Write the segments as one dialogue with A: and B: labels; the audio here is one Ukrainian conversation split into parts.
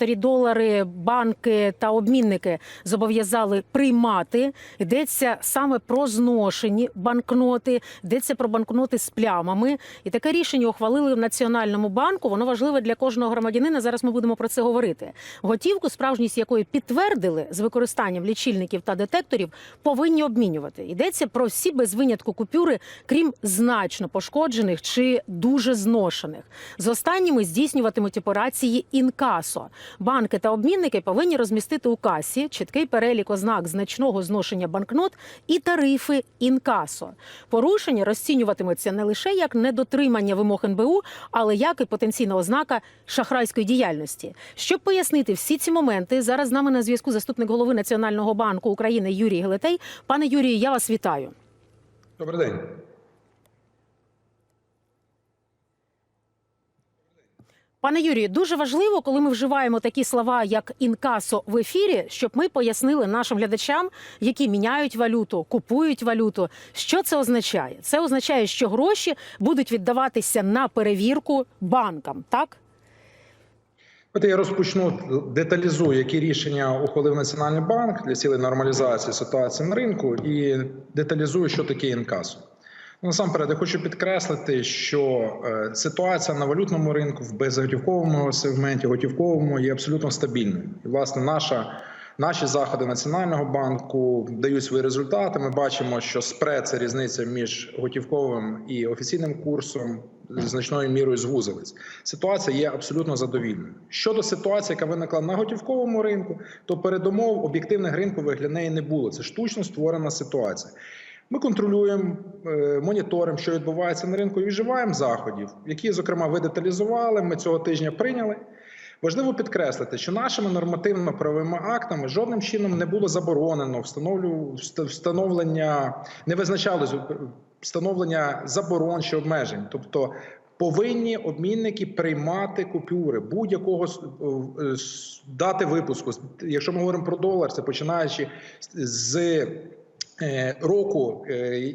A: старі долари, банки та обмінники зобов'язали приймати. Йдеться саме про зношені банкноти, йдеться про банкноти з плямами. І таке рішення ухвалили в Національному банку. Воно важливе для кожного громадянина. Зараз ми будемо про це говорити. Готівку, справжність якої підтвердили з використанням лічильників та детекторів, повинні обмінювати. Йдеться про всі без винятку купюри, крім значно пошкоджених чи дуже зношених. З останніми здійснюватимуть операції інкасо. Банки та обмінники повинні розмістити у касі чіткий перелік ознак значного зношення банкнот і тарифи інкасо. Порушення розцінюватиметься не лише як недотримання вимог НБУ, але як і потенційна ознака шахрайської діяльності. Щоб пояснити всі ці моменти, зараз з нами на зв'язку заступник голови Національного банку України Юрій Гелетей. Пане Юрію, я вас вітаю.
B: Добрий день.
A: Пане Юрію, дуже важливо, коли ми вживаємо такі слова, як інкасо в ефірі, щоб ми пояснили нашим глядачам, які міняють валюту, купують валюту. Що це означає? Це означає, що гроші будуть віддаватися на перевірку банкам, так?
B: От я розпочну деталізую, які рішення ухвалив Національний банк для цілей нормалізації ситуації на ринку, і деталізую, що таке інкасо. Насамперед, я хочу підкреслити, що е, ситуація на валютному ринку в безготівковому сегменті, готівковому є абсолютно стабільною. І, власне, наша. Наші заходи Національного банку дають свої результати. Ми бачимо, що спред – це різниця між готівковим і офіційним курсом значною мірою звузились. Ситуація є абсолютно задовільною. Щодо ситуації, яка виникла на готівковому ринку, то передумов об'єктивних ринкових для неї не було. Це штучно створена ситуація. Ми контролюємо, е, моніторимо, що відбувається на ринку, і вживаємо заходів, які, зокрема, ви деталізували. Ми цього тижня прийняли. Важливо підкреслити, що нашими нормативно-правовими актами жодним чином не було заборонено встановлення, не визначалось встановлення заборон чи обмежень. Тобто повинні обмінники приймати купюри будь-якого е, дати випуску. Якщо ми говоримо про долар, це починаючи з е, року, е,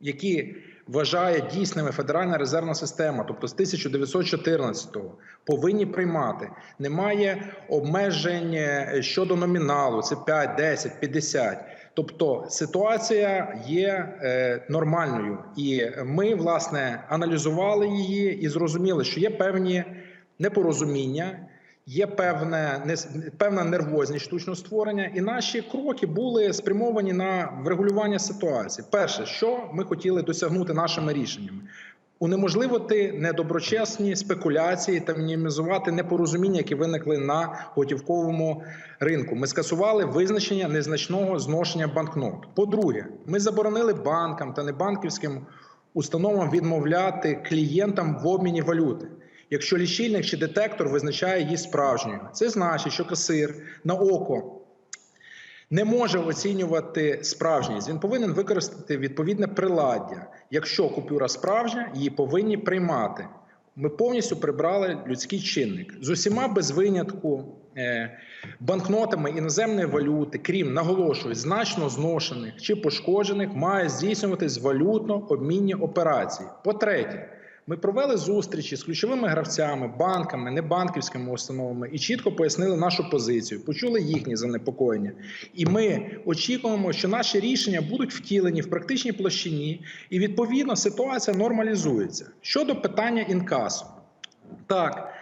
B: які вважає дійсними Федеральна резервна система, тобто з 1914-го, повинні приймати. Немає обмежень е, щодо номіналу, це 5, 10, 50. Тобто ситуація є е, нормальною, і ми власне аналізували її і зрозуміли, що є певні непорозуміння. Є певне не- певна нервозність штучного створення, і наші кроки були спрямовані на врегулювання ситуації. Перше, що ми хотіли досягнути нашими рішеннями, унеможливити недоброчесні спекуляції та мінімізувати непорозуміння, які виникли на готівковому ринку. Ми скасували визначення незначного зношення банкнот. По-друге, ми заборонили банкам та небанківським установам відмовляти клієнтам в обміні валюти. Якщо лічильник чи детектор визначає її справжньою, це значить, що касир на око не може оцінювати справжність. Він повинен використати відповідне приладдя. Якщо купюра справжня, її повинні приймати. Ми повністю прибрали людський чинник з усіма без винятку е, банкнотами іноземної валюти, крім наголошую, значно зношених чи пошкоджених, має здійснюватись валютно-обмінні операції. По-третє, ми провели зустрічі з ключовими гравцями, банками, небанківськими установами і чітко пояснили нашу позицію, почули їхні занепокоєння. І ми очікуємо, що наші рішення будуть втілені в практичній площині, і відповідно ситуація нормалізується. Щодо питання інкасу, так.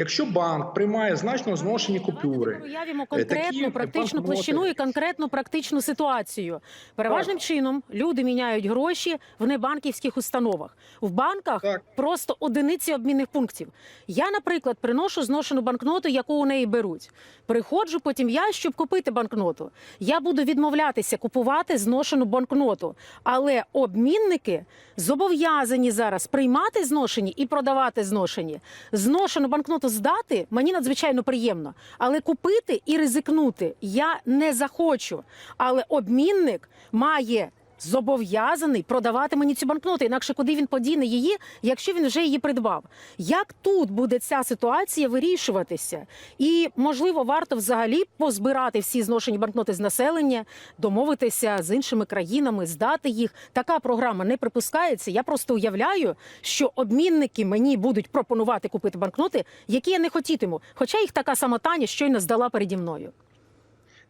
B: Якщо банк приймає значно зношені купюри,
A: Давайте уявимо
B: Е,
A: конкретну
B: такі
A: практичну площину і конкретну практичну ситуацію. Переважним чином люди міняють гроші в небанківських установах. В банках
B: Так.
A: просто одиниці обмінних пунктів. Я, наприклад, приношу зношену банкноту, яку у неї беруть. Приходжу потім я, щоб купити банкноту. Я буду відмовлятися купувати зношену банкноту. Але обмінники зобов'язані зараз приймати зношені і продавати зношені. Зношену банкноту здати мені надзвичайно приємно, але купити і ризикнути я не захочу. Але обмінник має зобов'язаний продавати мені цю банкноту. Інакше куди він подіне її, якщо він вже її придбав? Як тут буде ця ситуація вирішуватися? І можливо, варто взагалі позбирати всі зношені банкноти з населення, домовитися з іншими країнами, здати їх. Така програма не припускається. Я просто уявляю, що обмінники мені будуть пропонувати купити банкноти, які я не хотітиму. Хоча їх така сама Таня щойно здала переді мною.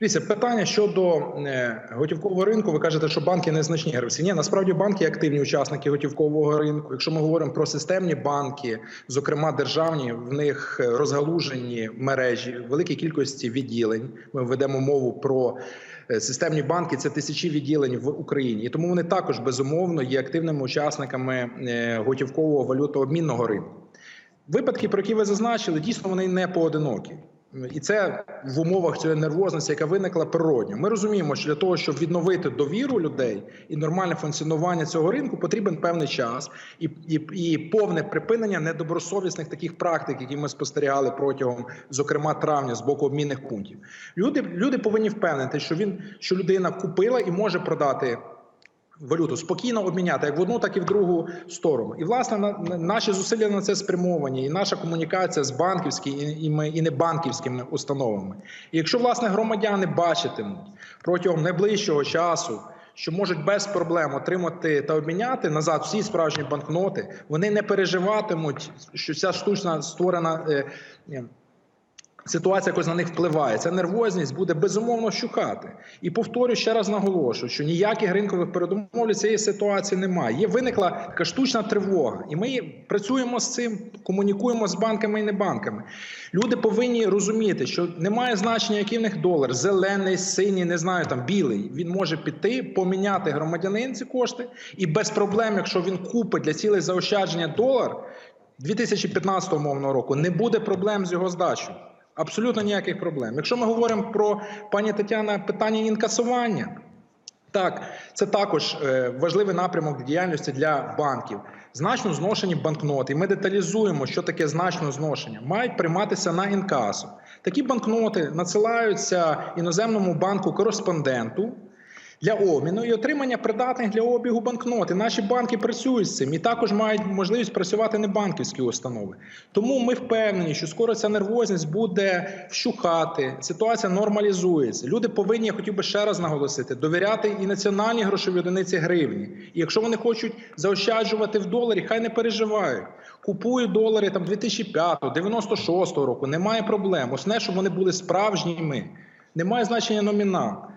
B: Дивіться, питання щодо е, готівкового ринку. Ви кажете, що банки незначні гравці. Ні, насправді банки активні учасники готівкового ринку. Якщо ми говоримо про системні банки, зокрема державні, в них розгалужені мережі, великій кількості відділень. Ми ведемо мову про е, системні банки. Це тисячі відділень в Україні, і тому вони також безумовно є активними учасниками е, готівкового валютообмінного ринку. Випадки, про які ви зазначили, дійсно вони не поодинокі. І це в умовах цієї нервозності, яка виникла природньо. Ми розуміємо, що для того, щоб відновити довіру людей і нормальне функціонування цього ринку, потрібен певний час і, і, і повне припинення недобросовісних таких практик, які ми спостерігали протягом, зокрема, травня з боку обмінних пунктів. Люди, люди повинні впевнити, що він що людина купила і може продати валюту спокійно обміняти як в одну, так і в другу сторону. І власне на, на- наші зусилля на це спрямовані, і наша комунікація з банківськими і, і, ми- і небанківськими установами. І якщо власне громадяни бачитимуть протягом найближчого часу. Що можуть без проблем отримати та обміняти назад всі справжні банкноти, вони не переживатимуть, що ця штучна створена е, е, Ситуація якось на них впливає. Ця нервозність буде безумовно щукати. І повторю ще раз наголошую, що ніяких ринкових передумов цієї ситуації немає. Є виникла така штучна тривога, і ми працюємо з цим, комунікуємо з банками і небанками. Люди повинні розуміти, що немає значення, який в них долар, зелений, синій, не знаю, там білий. Він може піти, поміняти громадянин ці кошти, і без проблем, якщо він купить для цілей заощадження долар 2015 мовного року, не буде проблем з його здачею. Абсолютно ніяких проблем. Якщо ми говоримо про пані Тетяна питання інкасування, так це також е, важливий напрямок діяльності для банків. Значно зношені банкноти. Ми деталізуємо, що таке значно зношення. Мають прийматися на інкасу. Такі банкноти надсилаються іноземному банку кореспонденту для обміну і отримання придатних для обігу банкнот. І наші банки працюють з цим і також мають можливість працювати небанківські установи. Тому ми впевнені, що скоро ця нервозність буде вщухати, ситуація нормалізується. Люди повинні, я хотів би ще раз наголосити, довіряти і національній грошовій одиниці гривні. І якщо вони хочуть заощаджувати в доларі, хай не переживають. Купують долари там 2005, 96 року. Немає проблем. Основне, щоб вони були справжніми. Немає значення номінал.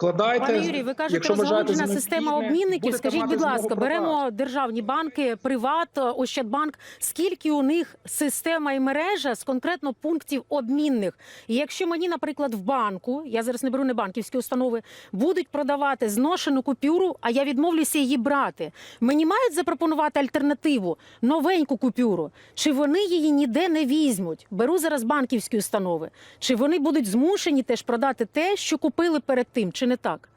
B: Вкладайте,
A: Пане Юрій, ви кажете, розгалужена система обмінників. Скажіть, будь ласка, беремо державні банки, Приват, Ощадбанк. Скільки у них система і мережа з конкретно пунктів обмінних? І якщо мені, наприклад, в банку, я зараз не беру не банківські установи, будуть продавати зношену купюру, а я відмовлюся її брати. Мені мають запропонувати альтернативу новеньку купюру. Чи вони її ніде не візьмуть? Беру зараз банківські установи. Чи вони будуть змушені теж продати те, що купили перед тим, чи не так?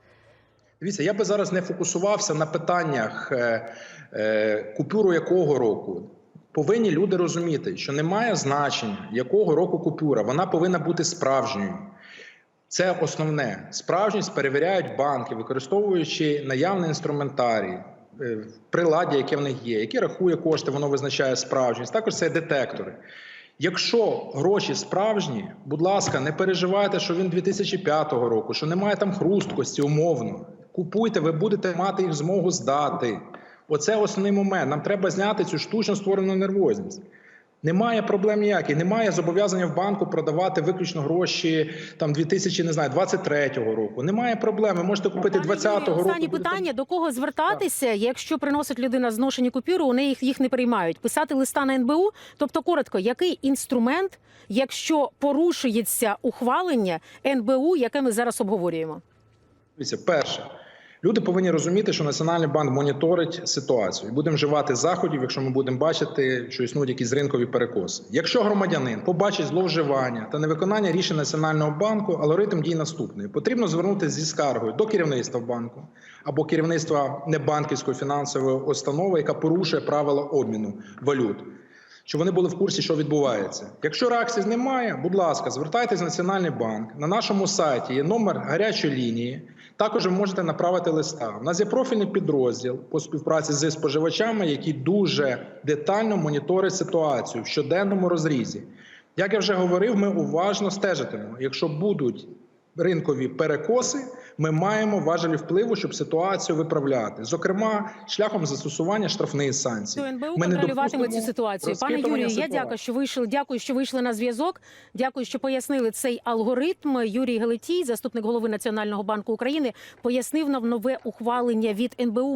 B: Дивіться, я би зараз не фокусувався на питаннях е, е, купюру якого року. Повинні люди розуміти, що немає значення, якого року купюра, вона повинна бути справжньою. Це основне. Справжність перевіряють банки, використовуючи наявний інструментарій, е, приладдя, яке в них є, яке рахує кошти, воно визначає справжність. Також це детектори. Якщо гроші справжні, будь ласка, не переживайте, що він 2005 року, що немає там хрусткості умовно. Купуйте, ви будете мати їх змогу здати. Оце основний момент. Нам треба зняти цю штучно створену нервозність. Немає проблем ніяких, немає зобов'язання в банку продавати виключно гроші там 2000, не знаю, 23-го року. Немає проблем. Ви можете купити
A: Пане
B: 20-го року. Будете-
A: питання: до кого звертатися, якщо приносить людина зношені купюри, вони їх, їх не приймають. Писати листа на НБУ. Тобто, коротко, який інструмент, якщо порушується ухвалення НБУ, яке ми зараз обговорюємо?
B: Дивіться, перше, люди повинні розуміти, що Національний банк моніторить ситуацію будемо вживати заходів, якщо ми будемо бачити, що існують якісь ринкові перекоси. Якщо громадянин побачить зловживання та невиконання рішень Національного банку, алгоритм дій наступний: потрібно звернутися зі скаргою до керівництва банку або керівництва небанківської фінансової установи, яка порушує правила обміну валют. щоб вони були в курсі, що відбувається. Якщо реакції немає, будь ласка, звертайтесь в Національний банк. На нашому сайті є номер гарячої лінії. Також ви можете направити листа. У нас є профільний підрозділ по співпраці зі споживачами, який дуже детально моніторить ситуацію в щоденному розрізі. Як я вже говорив, ми уважно стежитимемо. Якщо будуть ринкові перекоси, ми маємо важелі впливу, щоб ситуацію виправляти, зокрема шляхом застосування штрафних санкцій.
A: То НБУ
B: Ми
A: контролюватиме цю ситуацію. Пане Юрію, я дякую, що вийшли. Дякую, що вийшли на зв'язок. Дякую, що пояснили цей алгоритм. Юрій Гелетій, заступник голови Національного банку України, пояснив нам нове ухвалення від НБУ.